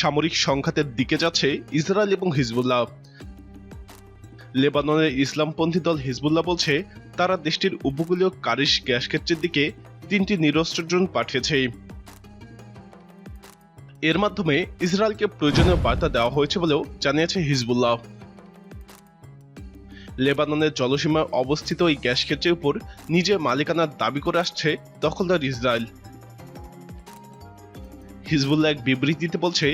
সামরিক সংঘাতের দিকে যাচ্ছে ইসরায়েল এবং হিজবুল্লাহ। লেবাননের ইসলামপন্থী দল হিজবুল্লাহ বলছে, তারা দেশটির উপকূলীয় কারিশ গ্যাস ক্ষেত্রের দিকে তিনটি নিরস্ত্র ড্রোন পাঠিয়েছে। এর মাধ্যমে ইসরায়েলকে প্রয়োজনীয় বার্তা দেওয়া হয়েছে বলেও জানিয়েছে হিজবুল্লাহ। লেবাননের জলসীমায় অবস্থিত এই গ্যাস ক্ষেত্রের উপর নিজের মালিকানার দাবি করে আসছে দখলদার ইসরায়েল। হিজবুল্লাহ এক বিবৃতিতে বলছে,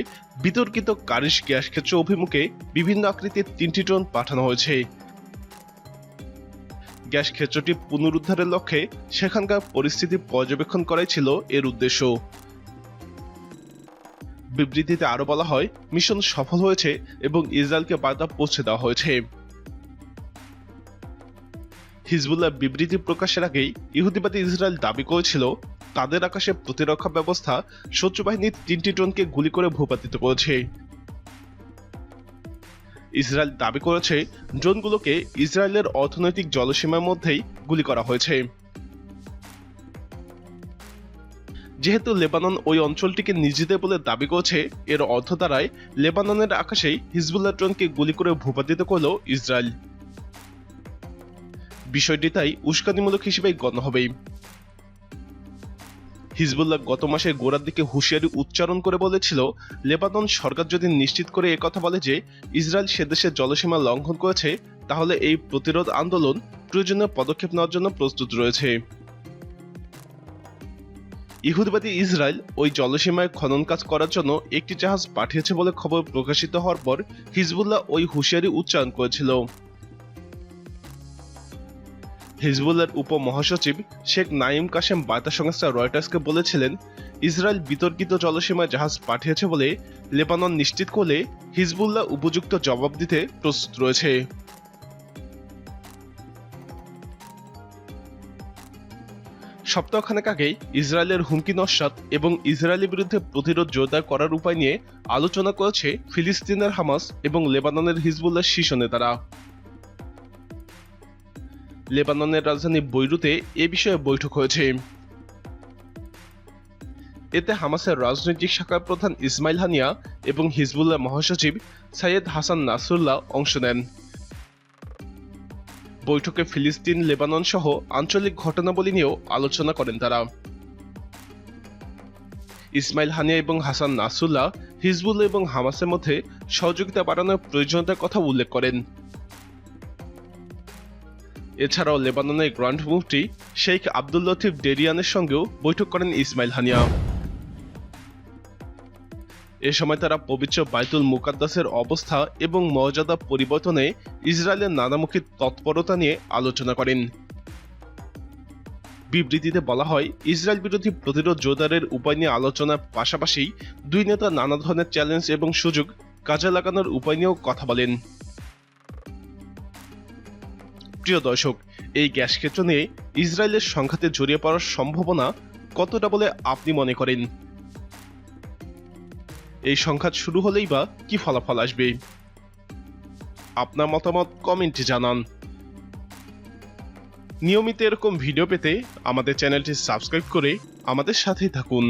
বিতর্কিত কারিশ গ্যাস ক্ষেত্র অভিমুখে বিভিন্ন আকৃতির তিনটি ড্রোন পাঠানো হয়েছে। গ্যাস ক্ষেত্রটি পুনরুদ্ধারের লক্ষ্যে সেখানকার পরিস্থিতি পর্যবেক্ষণ করাই ছিল এর উদ্দেশ্য। বিবৃতিতে আরও বলা হয়, মিশন সফল হয়েছে এবং ইসরায়েলকে বার্তা পৌঁছে দেওয়া হয়েছে। হিজবুল্লাহ বিবৃতি প্রকাশের আগেই ইহুদিবাদী ইসরায়েল দাবি করেছিল তাদের আকাশে প্রতিরক্ষা ব্যবস্থা শত্রু বাহিনীর তিনটি ড্রোনকে গুলি করে ভূপাতিত করেছে। ইসরায়েল দাবি করেছে ড্রোনগুলোকে ইসরায়েলের অর্থনৈতিক জলসীমার মধ্যেই গুলি করা হয়েছে। যেহেতু লেবানন ওই অঞ্চলটিকে নিজেদের বলে দাবি করেছে, এর অর্থ দ্বারায় লেবাননের আকাশেই হিজবুল্লাহ ড্রোনকে গুলি করে ভূপাতিত করল ইসরায়েল। বিষয়টি তাই উস্কানিমূলক হিসেবেই গণ্য হবে। হিজবুল্লাহ গত মাসের গোড়ার দিকে হুঁশিয়ারি উচ্চারণ করে বলেছিল, লেবানন সরকার যদি নিশ্চিত করে কথা বলে যে ইসরায়েল সে দেশের জলসীমা লঙ্ঘন করেছে, তাহলে এই প্রতিরোধ আন্দোলন প্রয়োজনীয় পদক্ষেপ নেওয়ার জন্য প্রস্তুত রয়েছে। ইহুদিবাদী ইসরায়েল ওই জলসীমায় খনন কাজ করার জন্য একটি জাহাজ পাঠিয়েছে বলে খবর প্রকাশিত হওয়ার পর হিজবুল্লাহ ওই হুঁশিয়ারি উচ্চারণ করেছিল। হিজবুল্লার উপমহাসচিব শেখ নাইম কাশেম বার্তা সংস্থা রয়টার্সকে বলেছিলেন, ইসরায়েল বিতর্কিত জলসীমায় জাহাজ পাঠিয়েছে বলে লেবানন নিশ্চিত করলে হিজবুল্লাহ উপযুক্ত জবাব দিতে প্রস্তুত রয়েছে। সপ্তাহখানেক আগেই ইসরায়েলের হুমকি নস্বাত এবং ইসরায়েলের বিরুদ্ধে প্রতিরোধ জোরদার করার উপায় নিয়ে আলোচনা করেছে ফিলিস্তিনের হামাস এবং লেবাননের হিজবুল্লাহ শীর্ষ নেতারা। লেবাননের রাজধানী বৈরুতে এ বিষয়ে বৈঠক হয়েছে। এতে হামাসের রাজনৈতিক শাখার প্রধান ইসমাইল হানিয়া এবং হিজবুল্লাহ মহাসচিব সাইয়েদ হাসান নাসরুল্লাহ অংশ নেন। বৈঠকে ফিলিস্তিন, লেবানন সহ আঞ্চলিক ঘটনাবলী নিয়েও আলোচনা করেন তারা। ইসমাইল হানিয়া এবং হাসান নাসুল্লাহ হিজবুল্লাহ এবং হামাসের মধ্যে সহযোগিতা বাড়ানোর প্রয়োজনীয়তার কথা উল্লেখ করেন। এছাড়াও লেবাননের grand mufti Sheikh Abdul Latif ডেরিয়ানের সঙ্গেও বৈঠক করেন ইসমাইল হানিয়া। এ সময় তারা পবিত্র বাইতুল মুকাদ্দাসের অবস্থা এবং মর্যাদা পরিবর্তনে ইসরায়েলের নানামুখী তৎপরতা নিয়ে আলোচনা করেন। বিবৃতিতে বলা হয়, ইসরায়েল বিরোধী প্রতিরোধ জোরদারের উপায় নিয়ে আলোচনার পাশাপাশি দুই নেতা নানা ধরনের চ্যালেঞ্জ এবং সুযোগ কাজে লাগানোর উপায় নিয়েও কথা বলেন। প্রিয় দর্শক, এই গ্যাস ক্ষেত্র নিয়ে ইসরায়েলের সংঘাতে জড়িয়ে পড়ার সম্ভাবনা কতটা বলে আপনি মনে করেন? এই সংঘাত শুরু হলেই বা কি ফলাফল আসবে? আপনার মতামত কমেন্টে জানান। নিয়মিত এরকম ভিডিও পেতে আমাদের চ্যানেলটি সাবস্ক্রাইব করে আমাদের সাথেই থাকুন।